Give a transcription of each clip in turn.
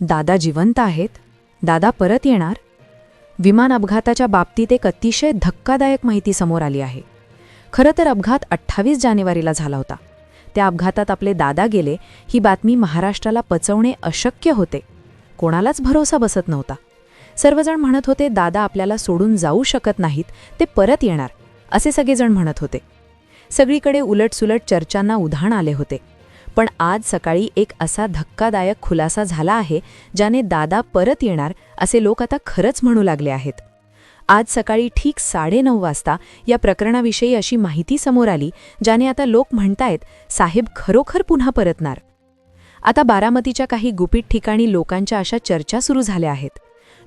दादा जिवंत आहेत दादा परत येणार? विमान अपघाताच्या बाबतीत एक अतिशय धक्कादायक माहिती समोर आली आहे. खरं तर अपघात अठ्ठावीस जानेवारीला झाला होता. त्या अपघातात आपले दादा गेले ही बातमी महाराष्ट्राला पचवणे अशक्य होते. कोणालाच भरोसा बसत नव्हता. सर्वजण म्हणत होते दादा आपल्याला सोडून जाऊ शकत नाहीत ते परत येणार असे सगळेजण म्हणत होते. सगळीकडे उलटसुलट चर्चांना उधाण आले होते. पण आज सकाळी एक असा धक्कादायक खुलासा झाला आहे ज्याने दादा परत येणार असे लोक आता खरंच म्हणू लागले आहेत. आज सकाळी ठीक साडेनऊ वाजता या प्रकरणाविषयी अशी माहिती समोर आली ज्याने आता लोक म्हणतायत साहेब खरोखर पुन्हा परतणार. आता बारामतीच्या काही गुपित ठिकाणी लोकांच्या अशा चर्चा सुरू झाल्या आहेत.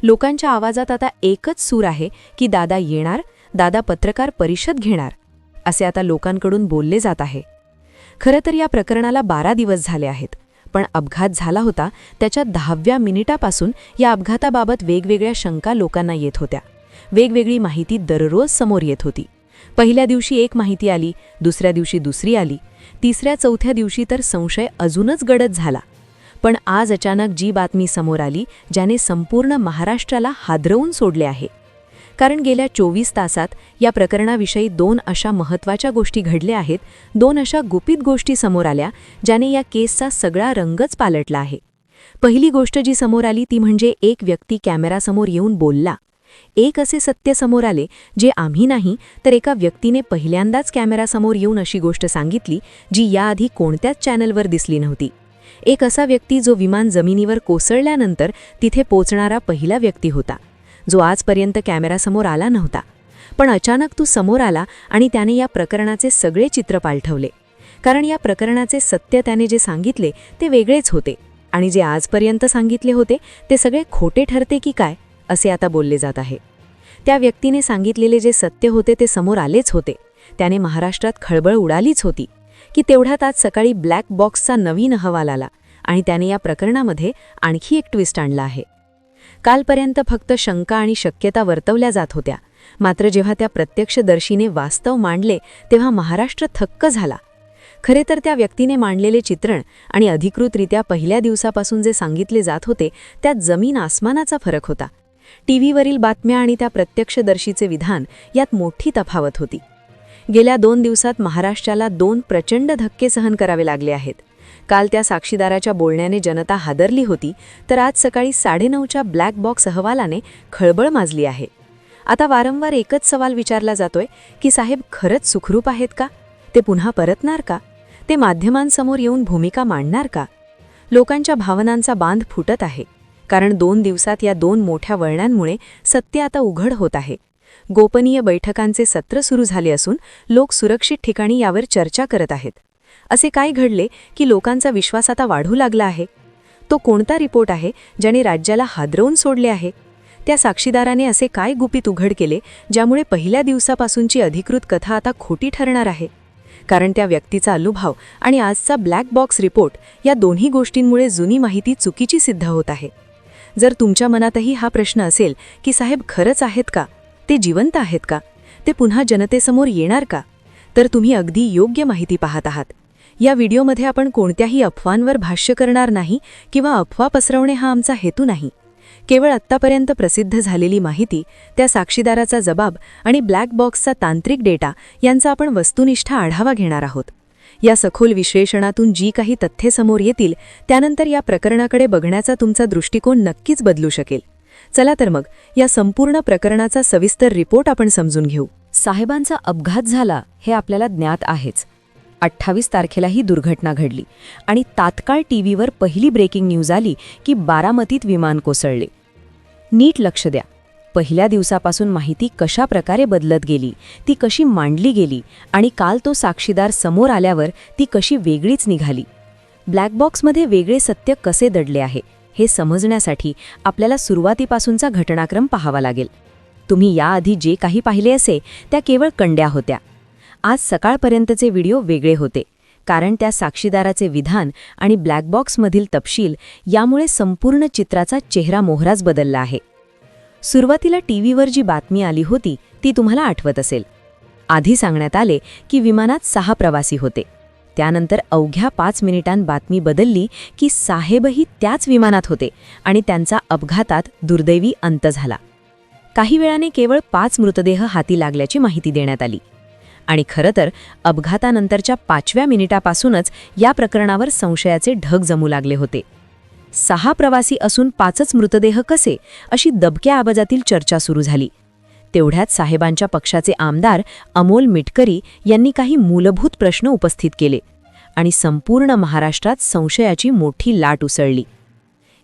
लोकांच्या आवाजात आता एकच सूर आहे की दादा येणार दादा पत्रकार परिषद घेणार असे आता लोकांकडून बोलले जात आहे. खरं तर या प्रकरणाला बारा दिवस झाले आहेत. पण अपघात झाला होता त्याच्या दहाव्या मिनिटापासून या अपघाताबाबत वेगवेगळ्या शंका लोकांना येत होत्या. वेगवेगळी माहिती दररोज समोर येत होती. पहिल्या दिवशी एक माहिती आली दुसऱ्या दिवशी दुसरी आली तिसऱ्या चौथ्या दिवशी तर संशय अजूनच गडद झाला. पण आज अचानक जी बातमी समोर आली ज्याने संपूर्ण महाराष्ट्राला हादरवून सोडले आहे. कारण गेल्या चोवीस तासात या प्रकरणाविषयी दोन अशा महत्त्वाच्या गोष्टी घडल्या आहेत दोन अशा गुपित गोष्टी समोर आल्या ज्याने या केसचा सगळा रंगच पालटला आहे. पहिली गोष्ट जी समोर आली ती म्हणजे एक व्यक्ती कॅमेरासमोर येऊन बोलला. एक असे सत्य समोर आले जे आम्ही नाही तर एका व्यक्तीने पहिल्यांदाच कॅमेरासमोर येऊन अशी गोष्ट सांगितली जी याआधी कोणत्याच चॅनलवर दिसली नव्हती. एक असा व्यक्ती जो विमान जमिनीवर कोसळल्यानंतर तिथे पोचणारा पहिला व्यक्ती होता. जो आजपर्यंत कॅमेरासमोर आला नव्हता. पण अचानक तू समोर आला आणि त्याने या प्रकरणाचे सगळे चित्र पालठवले. कारण या प्रकरणाचे सत्य त्याने जे सांगितले ते वेगळेच होते. आणि जे आजपर्यंत सांगितले होते ते सगळे खोटे ठरते की काय असे आता बोलले जात आहे. त्या व्यक्तीने सांगितलेले जे सत्य होते ते समोर आलेच होते. त्याने महाराष्ट्रात खळबळ उडालीच होती की तेवढ्यात आज सकाळी ब्लॅक बॉक्सचा नवीन अहवाल आला आणि त्याने या प्रकरणामध्ये आणखी एक ट्विस्ट आणला आहे. कालपर्यंत फक्त शंका आणि शक्यता वर्तवल्या जात होत्या. मात्र जेव्हा त्या प्रत्यक्षदर्शीने वास्तव मांडले तेव्हा महाराष्ट्र थक्क झाला. खरे तर त्या व्यक्तीने मांडलेले चित्रण आणि अधिकृतरित्या पहिल्या दिवसापासून जे सांगितले जात होते त्यात जमीन आसमानाचा फरक होता. टीव्हीवरील बातम्या आणि त्या प्रत्यक्षदर्शीचे विधान यात मोठी तफावत होती. गेल्या दोन दिवसात महाराष्ट्राला दोन प्रचंड धक्के सहन करावे लागले आहेत. काल त्या साक्षीदाराच्या बोलण्याने जनता हादरली होती तर आज सकाळी साडेनऊच्या ब्लॅक बॉक्स अहवालाने खळबळ माजली आहे. आता वारंवार एकच सवाल विचारला जातोय की साहेब खरंच सुखरूप आहेत का? ते पुन्हा परतणार का? ते माध्यमांसमोर येऊन भूमिका मांडणार का? लोकांच्या भावनांचा बांध फुटत आहे कारण दोन दिवसात या दोन मोठ्या वळणांमुळे सत्य आता उघड होत आहे. गोपनीय बैठकांचे सत्र सुरू झाले असून लोक सुरक्षित ठिकाणी यावर चर्चा करत आहेत. असे काय घडले की लोकांचा विश्वास आता वाढू लागला आहे? तो कोणता रिपोर्ट आहे ज्याने राज्याला हादरवून सोडले आहे? त्या साक्षीदाराने असे काय गुपित उघड केले ज्यामुळे पहिल्या दिवसापासूनची अधिकृत कथा आता खोटी ठरणार आहे? कारण त्या व्यक्तीचा अनुभव आणि आजचा ब्लॅक बॉक्स रिपोर्ट या दोन्ही गोष्टींमुळे जुनी माहिती चुकीची सिद्ध होत आहे. जर तुमच्या मनातही हा प्रश्न असेल की साहेब खरंच आहेत का? ते जिवंत आहेत का? ते पुन्हा जनतेसमोर येणार का? तर तुम्ही अगदी योग्य माहिती पाहत आहात. या व्हिडिओमध्ये आपण कोणत्याही अफवांवर भाष्य करणार नाही किंवा अफवा पसरवणे हा आमचा हेतू नाही. केवळ आत्तापर्यंत प्रसिद्ध झालेली माहिती त्या साक्षीदाराचा जबाब आणि ब्लॅक बॉक्सचा तांत्रिक डेटा यांचा आपण वस्तुनिष्ठ आढावा घेणार आहोत. या सखोल विश्लेषणातून जी काही तथ्ये समोर येतील त्यानंतर या प्रकरणाकडे बघण्याचा तुमचा दृष्टिकोन नक्कीच बदलू शकेल. चला तर मग या संपूर्ण प्रकरणाचा सविस्तर रिपोर्ट आपण समजून घेऊ. साहेबांचा अपघात झाला हे आपल्याला ज्ञात आहेच. अठ्ठावीस तारखेला ही दुर्घटना घडली आणि तात्काळ टीव्हीवर पहिली ब्रेकिंग न्यूज आली की बारामतीत विमान कोसळले. नीट लक्ष द्या. पहिल्या दिवसापासून माहिती कशा प्रकारे बदलत गेली ती कशी मांडली गेली आणि काल तो साक्षीदार समोर आल्यावर ती कशी वेगळीच निघाली. ब्लॅकबॉक्समध्ये वेगळे सत्य कसे दडले आहे हे समजण्यासाठी आपल्याला सुरुवातीपासूनचा घटनाक्रम पाहावा लागेल. तुम्ही याआधी जे काही पाहिले असे त्या केवळ कंड्या होत्या. आज सकाळपर्यंतचे व्हिडिओ वेगळे होते. कारण त्या साक्षीदाराचे विधान आणि ब्लॅकबॉक्समधील तपशील यामुळे संपूर्ण चित्राचा चेहरा मोहराच बदलला आहे. सुरुवातीला टीव्हीवर जी बातमी आली होती ती तुम्हाला आठवत असेल. आधी सांगण्यात आले की विमानात सहा प्रवासी होते. त्यानंतर अवघ्या पाच मिनिटांत बातमी बदलली की साहेबही त्याच विमानात होते आणि त्यांचा अपघातात दुर्दैवी अंत झाला. काही वेळाने केवळ पाच मृतदेह हाती लागल्याची माहिती देण्यात आली. आणि खरं तर अपघातानंतरच्या पाचव्या मिनिटापासूनच या प्रकरणावर संशयाचे ढग जमू लागले होते. सहा प्रवासी असून पाचच मृतदेह कसे अशी दबक्या आवाजातील चर्चा सुरू झाली. तेवढ्यात साहेबांच्या पक्षाचे आमदार अमोल मिटकरी यांनी काही मूलभूत प्रश्न उपस्थित केले आणि संपूर्ण महाराष्ट्रात संशयाची मोठी लाट उसळली.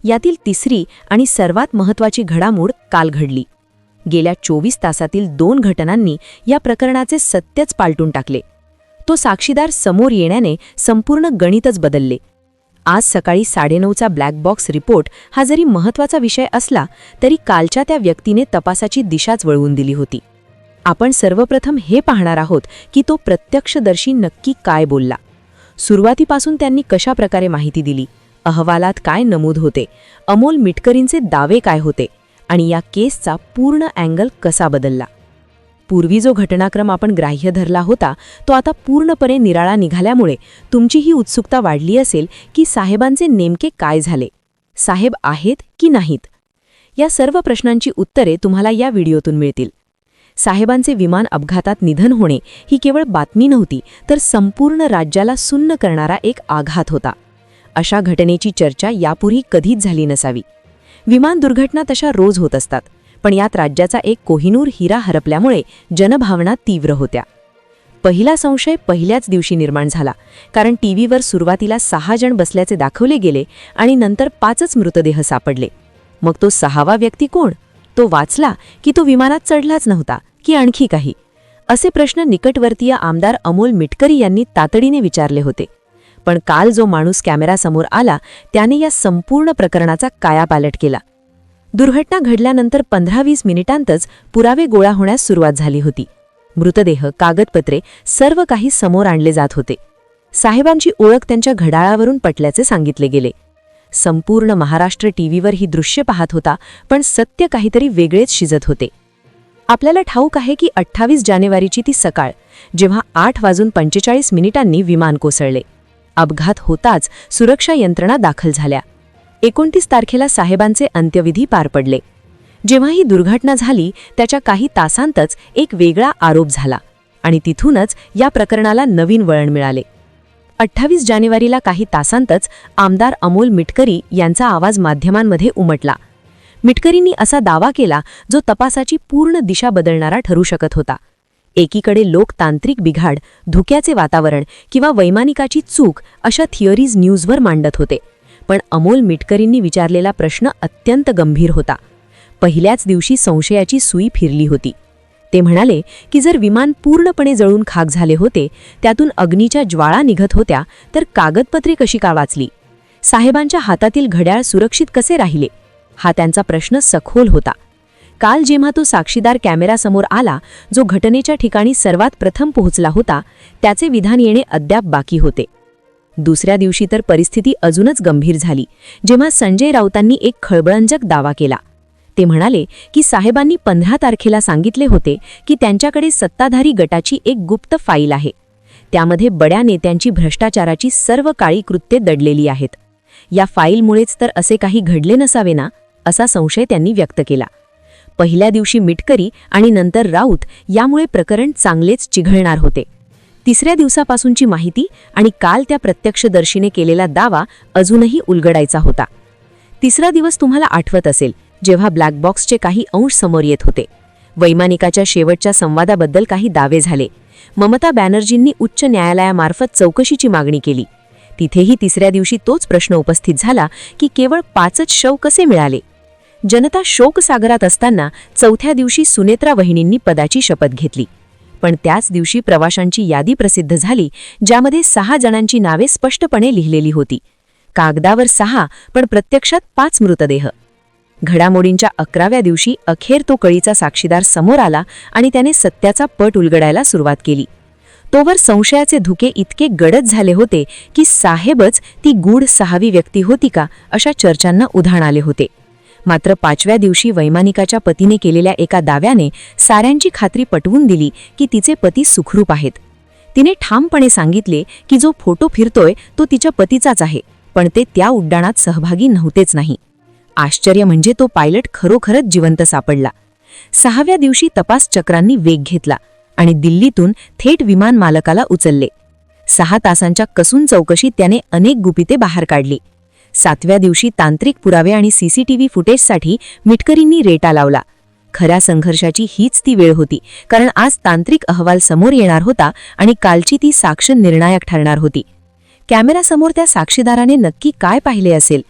यातील तिसरी आणि सर्वात महत्त्वाची घडामोड काल घडली. गेल्या चोवीस तासातील दोन घटनांनी या प्रकरणाचे सत्यच पालटून टाकले. तो साक्षीदार समोर येण्याने संपूर्ण गणितच बदलले. आज सकाळी साडेनऊचा ब्लॅक बॉक्स रिपोर्ट हा जरी महत्त्वाचा विषय असला तरी कालच्या त्या व्यक्तीने तपासाची दिशाच वळवून दिली होती. आपण सर्वप्रथम हे पाहणार आहोत की तो प्रत्यक्षदर्शी नक्की काय बोलला. सुरुवातीपासून त्यांनी कशा प्रकारे माहिती दिली? अहवालात काय नमूद होते? अमोल मिटकरींचे दावे काय होते? आणि या केसचा पूर्ण अँगल कसा बदलला? पूर्वी जो घटनाक्रम आपण ग्राह्य धरला होता तो आता पूर्णपणे निराळा निघाल्यामुळे तुमची ही उत्सुकता वाढली असेल की साहेबांचे नेमके काय झाले? साहेब आहेत की नाहीत? या सर्व प्रश्नांची उत्तरे तुम्हाला या व्हिडिओतून मिळतील. साहेबांचे विमान अपघातात निधन होणे ही केवळ बातमी नव्हती तर संपूर्ण राज्याला सुन्न करणारा एक आघात होता. अशा घटनेची चर्चा यापूर्वी कधीच झाली नसावी. विमान दुर्घटना तशा रोज होत असतात पण यात राज्याचा एक कोहिनूर हिरा हरपल्यामुळे जनभावना तीव्र होत्या. पहिला संशय पहिल्याच दिवशी निर्माण झाला कारण टीव्हीवर सुरुवातीला सहा जण बसल्याचे दाखवले गेले आणि नंतर पाचच मृतदेह सापडले. मग तो सहावा व्यक्ती कोण? तो वाचला की तो विमानात चढलाच नव्हता की आणखी काही? असे प्रश्न निकटवर्तीय आमदार अमोल मिटकरी यांनी तातडीने विचारले होते. पण काल जो माणूस कॅमेरासमोर आला त्याने या संपूर्ण प्रकरणाचा कायापालट केला. दुर्घटना घडल्यानंतर पंधरा वीस मिनिटांतच पुरावे गोळा होण्यास सुरुवात झाली होती. मृतदेह कागदपत्रे सर्व काही समोर आणले जात होते. साहेबांची ओळख त्यांच्या घडाळावरून पटल्याचे सांगितले गेले. संपूर्ण महाराष्ट्र टीव्हीवर ही दृश्य पाहत होता पण सत्य काहीतरी वेगळेच शिजत होते. आपल्याला ठाऊक आहे की अठ्ठावीस जानेवारीची ती सकाळ जेव्हा आठ वाजून पंचेचाळीस मिनिटांनी विमान कोसळले. अपघात होताच सुरक्षा यंत्रणा दाखल झाल्या. एकोणतीस तारखेला साहेबांचे अंत्यविधी पार पडले. जेव्हा ही दुर्घटना झाली त्याच्या काही तासांतच एक वेगळा आरोप झाला आणि तिथूनच या प्रकरणाला नवीन वळण मिळाले. अठ्ठावीस जानेवारीला काही तासांतच आमदार अमोल मिटकरी यांचा आवाज माध्यमांमध्ये उमटला. मिटकरींनी असा दावा केला जो तपासाची पूर्ण दिशा बदलणारा ठरू शकत होता. एकीकडे लोकतांत्रिक बिघाड धुक्याचे वातावरण किंवा वैमानिकाची चूक अशा थिअरीज न्यूजवर मांडत होते. पण अमोल मिटकरींनी विचारलेला प्रश्न अत्यंत गंभीर होता. पहिल्याच दिवशी संशयाची सुई फिरली होती. ते म्हणाले की जर विमान पूर्णपणे जळून खाक झाले होते त्यातून अग्नीच्या ज्वाळा निघत होत्या तर कागदपत्रे कशी का वाचली? साहेबांच्या हातातील घड्याळ सुरक्षित कसे राहिले? हा त्यांचा प्रश्न सखोल होता. काल जेव्हा तो साक्षीदार कॅमेरासमोर आला जो घटनेच्या ठिकाणी सर्वात प्रथम पोहोचला होता त्याचे विधान येणे अद्याप बाकी होते. दुसऱ्या दिवशी तर परिस्थिती अजूनच गंभीर झाली जेव्हा संजय राऊतांनी एक खळबळंजक दावा केला. ते म्हणाले की साहेबांनी पंधरा तारखेला सांगितले होते की त्यांच्याकडे सत्ताधारी गटाची एक गुप्त फाईल आहे. त्यामध्ये बड्या नेत्यांची भ्रष्टाचाराची सर्व काळी कृत्ये दडलेली आहेत. या फाईलमुळेच तर असे काही घडले नसावे ना असा संशय त्यांनी व्यक्त केला. पहिल्या दिवशी मिटकरी आणि नंतर राऊत यामुळे प्रकरण चांगलेच चिघळणार होते. तिसऱ्या दिवसापासूनची माहिती आणि काल त्या प्रत्यक्षदर्शीने केलेला दावा अजूनही उलगडायचा होता. तिसरा दिवस तुम्हाला आठवत असेल जेव्हा ब्लॅक बॉक्सचे काही अंश समोर येत होते. वैमानिकाच्या शेवटच्या संवादाबद्दल काही दावे झाले. ममता बॅनर्जींनी उच्च न्यायालयामार्फत चौकशीची मागणी केली. तिथेही तिसऱ्या दिवशी तोच प्रश्न उपस्थित झाला की केवळ पाचच शव कसे मिळाले? जनता शोकसागरात असताना चौथ्या दिवशी सुनेत्रा वहिनींनी पदाची शपथ घेतली. पण त्याच दिवशी प्रवाशांची यादी प्रसिद्ध झाली ज्यामध्ये सहा जणांची नावे स्पष्टपणे लिहिलेली होती. कागदावर सहा पण प्रत्यक्षात पाच मृतदेह. घडामोडींच्या अकराव्या दिवशी अखेर तो कळीचा साक्षीदार समोर आला आणि त्याने सत्याचा पट उलगडायला सुरुवात केली. तोवर संशयाचे धुके इतके गडद झाले होते की साहेबच ती गूढ सहावी व्यक्ती होती का अशा चर्चांना उधाण आले होते. मात्र पाचव्या दिवशी वैमानिकाच्या पतीने केलेल्या एका दाव्याने साऱ्यांची खात्री पटवून दिली की तिचे पती सुखरूप आहेत. तिने ठामपणे सांगितले की जो फोटो फिरतोय तो तिच्या पतीचाच आहे पण ते त्या उड्डाणात सहभागी नव्हतेच नाही. आश्चर्य म्हणजे तो पायलट खरोखरच जिवंत सापडला. सहाव्या दिवशी तपास चक्रांनी वेग घेतला आणि दिल्लीतून थेट विमान मालकाला उचलले. सहा तासांच्या कसून चौकशीत त्याने अनेक गुपिते बाहेर काढली. सातव्या दिवशी तांत्रिक पुरावे आणि सीसीटीव्ही फुटेजसाठी मिटकरींनी रेटा लावला. खऱ्या संघर्षाची हीच ती वेळ होती कारण आज तांत्रिक अहवाल समोर येणार होता आणि कालची ती साक्ष निर्णायक ठरणार होती. कॅमेरासमोर त्या साक्षीदाराने नक्की काय पाहिले असेल?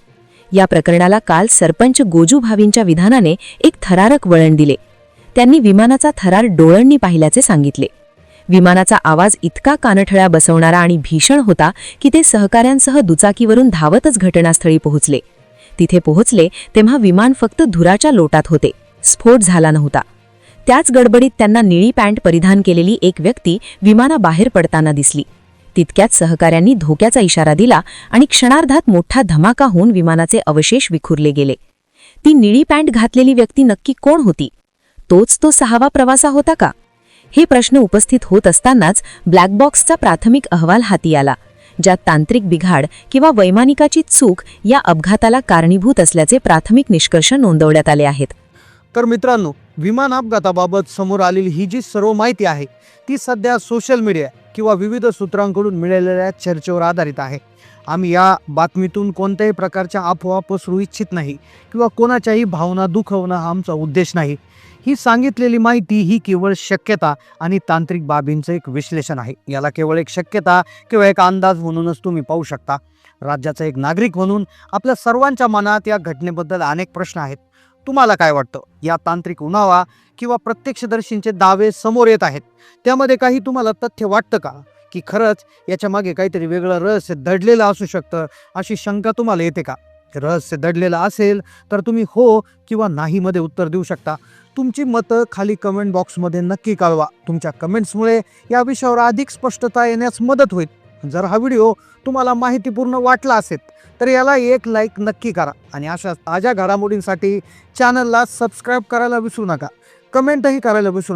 या प्रकरणाला काल सरपंच गोजू भावींच्या विधानाने एक थरारक वळण दिले. त्यांनी विमानाचा थरार डोळ्यांनी पाहिल्याचे सांगितले. विमानाचा आवाज इतका कानठळ्या बसवणारा आणि भीषण होता की ते सहकाऱ्यांसह दुचाकीवरून धावतच घटनास्थळी पोहोचले. तिथे पोहोचले तेव्हा विमान फक्त धुराच्या लोटात होते. स्फोट झाला नव्हता. त्याच गडबडीत त्यांना निळी पॅन्ट परिधान केलेली एक व्यक्ती विमानाबाहेर पडताना दिसली. तितक्यात सहकाऱ्यांनी धोक्याचा इशारा दिला आणि क्षणार्धात मोठा धमाका होऊन विमानाचे अवशेष विखुरले गेले. ती निळी पॅन्ट घातलेली व्यक्ती नक्की कोण होती? तोच तो सहावा प्रवासा होता का? हे प्रश्न उपस्थित होत असतानाच ब्लॅकबॉक्सचा प्राथमिक अहवाल हाती आला. ज्यात तांत्रिक बिघाड किंवा वैमानिकाची चूक या अपघाताला कारणीभूत असल्याचे प्राथमिक निष्कर्ष नोंदवण्यात आले आहेत. तर मित्रांनो विमान अपघाताबाबत समोर आलेली ही जी सर्व माहिती आहे ती सध्या सोशल मीडिया किंवा विविध सूत्रांकडून मिळालेल्या चर्चेवर आधारित आहे. आम्ही या बातमीतून कोणत्याही प्रकारच्या अफवा पसरू इच्छित नाही किंवा कोणाच्याही भावना दुखवणं हा आमचा उद्देश नाही. ही सांगितलेली माहिती ही केवळ शक्यता आणि तांत्रिक बाबींचं एक विश्लेषण आहे. याला केवळ एक शक्यता किंवा एक अंदाज म्हणूनच तुम्ही पाहू शकता. राज्याचा एक नागरिक म्हणून आपल्या सर्वांच्या मनात या घटनेबद्दल अनेक प्रश्न आहेत. तुम्हाला काय वाटतं? या तांत्रिक उन्हावा किंवा प्रत्यक्षदर्शींचे दावे समोर येत आहेत. त्यामध्ये काही तुम्हाला तथ्य वाटतं का? की खरंच याच्या मागे काहीतरी वेगळं रहस्य दडलेलं असू शकतं अशी शंका तुम्हाला येते का? रहस्य दडलेलं असेल तर तुम्ही हो किंवा नाही मध्ये उत्तर देऊ शकता. तुमची मतं खाली कमेंट बॉक्समध्ये नक्की कळवा. तुमच्या कमेंट्समुळे या विषयावर अधिक स्पष्टता येण्यास मदत होईल. जर हा व्हिडिओ तुम्हाला माहितीपूर्ण वाटला असेल तर याला एक लाईक नक्की करा आणि अशा ताज्या घडामोडींसाठी चॅनलला सबस्क्राईब करायला विसरू नका. कमेंटही करायला विसरू नका.